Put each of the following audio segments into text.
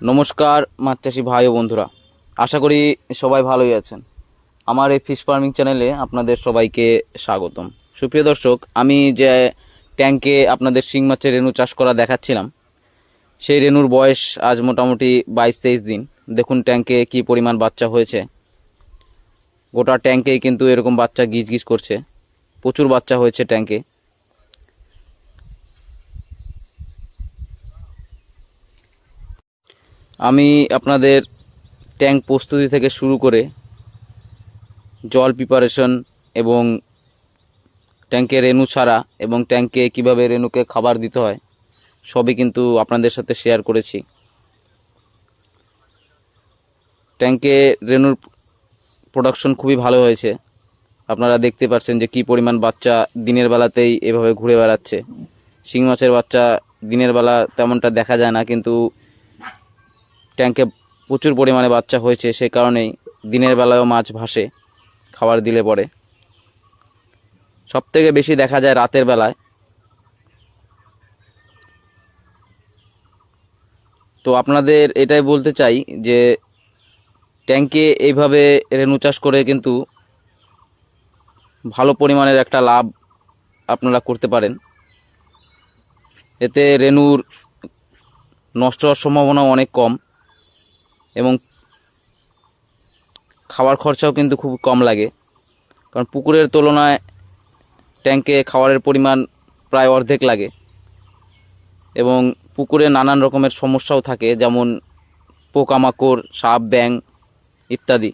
নমস্কার মাছ ভাই ও বন্ধুরা। আশা করি সবাই ভালোই আছেন। আমার এই ফিশ ফার্মিং চ্যানেলে আপনাদের সবাইকে স্বাগতম। সুপ্রিয় দর্শক, আমি যে ট্যাঙ্কে আপনাদের শিং মাছের রেণু চাষ করা দেখাচ্ছিলাম, সেই রেণুর বয়স আজ মোটামুটি বাইশ তেইশ দিন। দেখুন ট্যাঙ্কে কি পরিমাণ বাচ্চা হয়েছে। গোটা ট্যাঙ্কেই কিন্তু এরকম বাচ্চা গিজ গিজ করছে। প্রচুর বাচ্চা হয়েছে ট্যাঙ্কে আমি আপনাদের ট্যাঙ্ক প্রস্তুতি থেকে শুরু করে জল প্রিপারেশন এবং ট্যাঙ্কে রেণু ছাড়া এবং ট্যাঙ্কে কীভাবে রেণুকে খাবার দিতে হয়, সবই কিন্তু আপনাদের সাথে শেয়ার করেছি। ট্যাঙ্কে রেণুর প্রোডাকশন খুবই ভালো হয়েছে। আপনারা দেখতে পাচ্ছেন যে কি পরিমাণ বাচ্চা দিনের বেলাতেই এভাবে ঘুরে বেড়াচ্ছে। শিং মাছের বাচ্চা দিনের বেলা তেমনটা দেখা যায় না, কিন্তু ট্যাঙ্কে প্রচুর পরিমাণে বাচ্চা হয়েছে, সে কারণেই দিনের বেলায়ও মাছ ভাসে, খাবার দিলে পরে। সব থেকে বেশি দেখা যায় রাতের বেলায়। তো আপনাদের এটাই বলতে চাই যে ট্যাঙ্কে এইভাবে রেণু চাষ করে কিন্তু ভালো পরিমাণের একটা লাভ আপনারা করতে পারেন। এতে রেণুর নষ্ট হওয়ার সম্ভাবনা অনেক কম। এবং খাবার খরচাও কিন্তু খুব কম লাগে। কারণ পুকুরের তুলনায় ট্যাঙ্কে খাবারের পরিমাণ প্রায় অর্ধেক লাগে। এবং পুকুরে নানান রকমের সমস্যাও থাকে, যেমন পোকামাকড়, সাপ ব্যাং ইত্যাদি।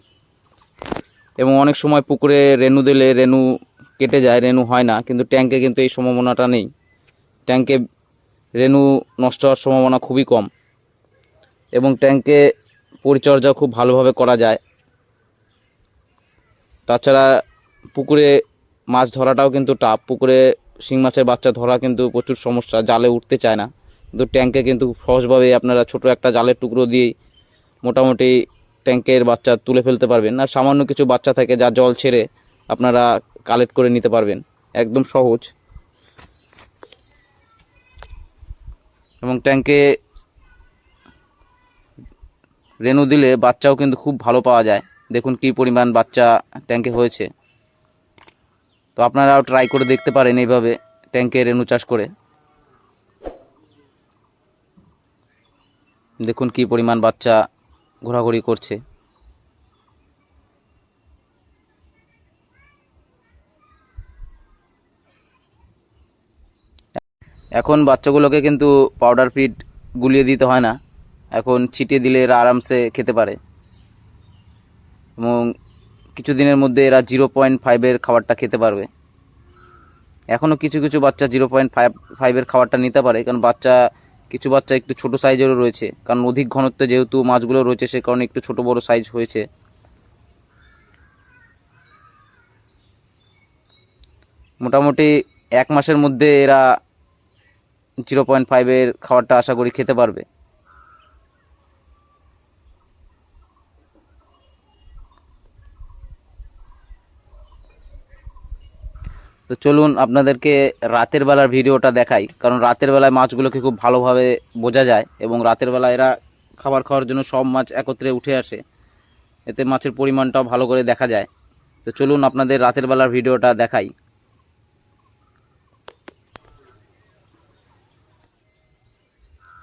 এবং অনেক সময় পুকুরে রেণু দিলে রেণু কেটে যায়, রেণু হয় না, কিন্তু ট্যাঙ্কে কিন্তু এই সম্ভাবনাটা নেই। ট্যাঙ্কে রেণু নষ্ট হওয়ার সম্ভাবনা খুবই কম। এবং ট্যাঙ্কে পরিচর্যা খুব ভালোভাবে করা যায়। তাছাড়া পুকুরে মাছ ধরাটাও কিন্তু টাফ পুকুরে শিং মাছের বাচ্চা ধরা কিন্তু প্রচুর সমস্যা, জালে উঠতে চায় না। কিন্তু ট্যাঙ্কে কিন্তু সহজভাবে আপনারা ছোট একটা জালের টুকরো দিয়েই মোটামুটি ট্যাঙ্কের বাচ্চা তুলে ফেলতে পারবেন। আর সামান্য কিছু বাচ্চা থাকে যা জল ছেড়ে আপনারা কালেক্ট করে নিতে পারবেন। একদম সহজ। এবং ট্যাঙ্কে রেণু দিলে বাচ্চাও কিন্তু খুব ভালো পাওয়া যায়। দেখুন কি পরিমাণ বাচ্চা ট্যাঙ্কে হয়েছে। তো আপনারাও ট্রাই করে দেখতে পারেন এইভাবে ট্যাঙ্কে রেনু চাষ করে। দেখুন কি পরিমাণ বাচ্চা ঘোরাঘুরি করছে। এখন বাচ্চাগুলোকে কিন্তু পাউডার ফিড গুলিয়ে দিতে হয় না। এখন ছিটিয়ে দিলে এরা আরামসে খেতে পারে। এবং কিছুদিনের মধ্যে এরা জিরো পয়েন্ট ফাইভের খাবারটা খেতে পারবে। এখনও কিছু কিছু বাচ্চা জিরো পয়েন্ট ফাইভ, ফাইভের খাবারটা নিতে পারে, কারণ বাচ্চা, কিছু বাচ্চা একটু ছোট সাইজেরও রয়েছে, কারণ অধিক ঘনত্বে যেহেতু মাছগুলো রয়েছে, সে কারণে একটু ছোট বড় সাইজ হয়েছে। মোটামুটি এক মাসের মধ্যে এরা জিরো পয়েন্ট ফাইভের খাবারটা আশা করি খেতে পারবে। তো চলুন আপনাদেরকে রাতের বেলার ভিডিওটা দেখাই। কারণ রাতের বেলায় মাছগুলোকে খুব ভালোভাবে বোঝা যায় এবং রাতের বেলা এরা খাবার খাওয়ার জন্য সব মাছ একত্রে উঠে আসে। এতে মাছের পরিমাণটাও ভালো করে দেখা যায়। তো চলুন আপনাদের রাতের বেলার ভিডিওটা দেখাই।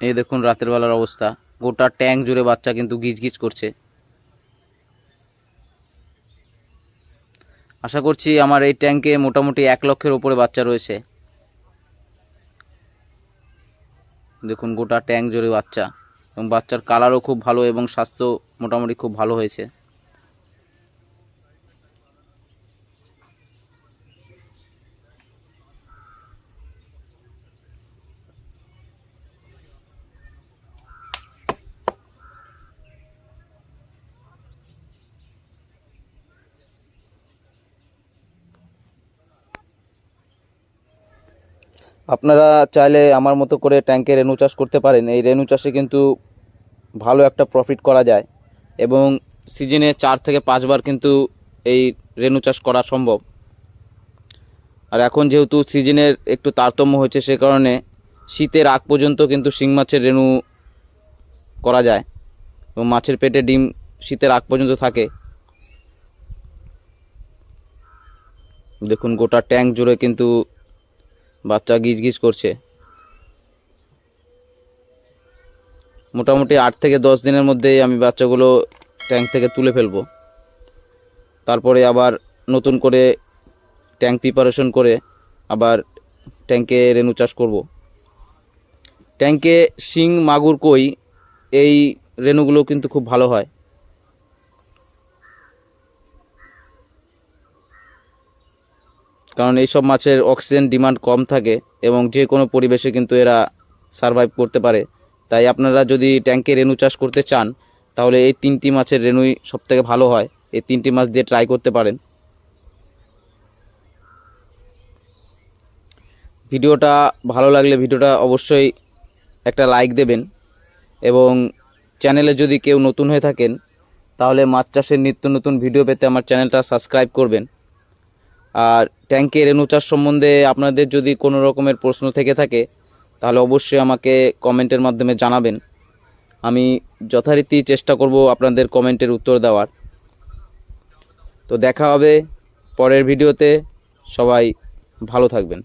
এই দেখুন রাতের বেলার অবস্থা। গোটা ট্যাঙ্ক জুড়ে বাচ্চা কিন্তু গিজ গিজ করছে। আশা করছি আমার এই ট্যাঙ্কে মোটামুটি এক লক্ষের ওপরে বাচ্চা রয়েছে। দেখুন, গোটা ট্যাঙ্ক জুড়ে বাচ্চা এবং বাচ্চার কালারও খুব ভালো এবং স্বাস্থ্য মোটামুটি খুব ভালো হয়েছে। আপনারা চাইলে আমার মতো করে ট্যাঙ্কে রেণু চাষ করতে পারেন। এই রেণু চাষে কিন্তু ভালো একটা প্রফিট করা যায় এবং সিজনে চার থেকে পাঁচবার কিন্তু এই রেণু চাষ করা সম্ভব। আর এখন যেহেতু সিজনের একটু তারতম্য হয়েছে সে কারণে শীতের আগ পর্যন্ত কিন্তু শিং মাছের রেণু করা যায় এবং মাছের পেটে ডিম শীতের আগ পর্যন্ত থাকে। দেখুন গোটা ট্যাঙ্ক জুড়ে কিন্তু বাচ্চা গিজ গিজ করছে। মোটামুটি আট থেকে দশ দিনের মধ্যেই আমি বাচ্চাগুলো ট্যাঙ্ক থেকে তুলে ফেলব। তারপরে আবার নতুন করে ট্যাঙ্ক প্রিপারেশন করে আবার ট্যাঙ্কে রেনু চাষ করব। ট্যাঙ্কে শিং, মাগুর, কই এই রেনুগুলো কিন্তু খুব ভালো হয়। কারণ এইসব মাছের অক্সিজেন ডিমান্ড কম থাকে এবং যে কোনো পরিবেশে কিন্তু এরা সারভাইভ করতে পারে। তাই আপনারা যদি ট্যাঙ্কে রেনু চাষ করতে চান, তাহলে এই তিনটি মাছের রেনুই সবথেকে ভালো হয়। এই তিনটি মাছ দিয়ে ট্রাই করতে পারেন। ভিডিওটা ভালো লাগলে ভিডিওটা অবশ্যই একটা লাইক দেবেন এবং চ্যানেলে যদি কেউ নতুন হয়ে থাকেন, তাহলে মাছ চাষের নিত্য নতুন ভিডিও পেতে আমার চ্যানেলটা সাবস্ক্রাইব করবেন। আর ট্যাঙ্কে রেনু চাষ সম্বন্ধে আপনাদের যদি কোনো রকমের প্রশ্ন থেকে থাকে, তাহলে অবশ্যই আমাকে কমেন্টের মাধ্যমে জানাবেন। আমি যথারীতি চেষ্টা করব আপনাদের কমেন্টের উত্তর দেওয়ার। তো দেখা হবে পরের ভিডিওতে সবাই ভালো থাকবেন।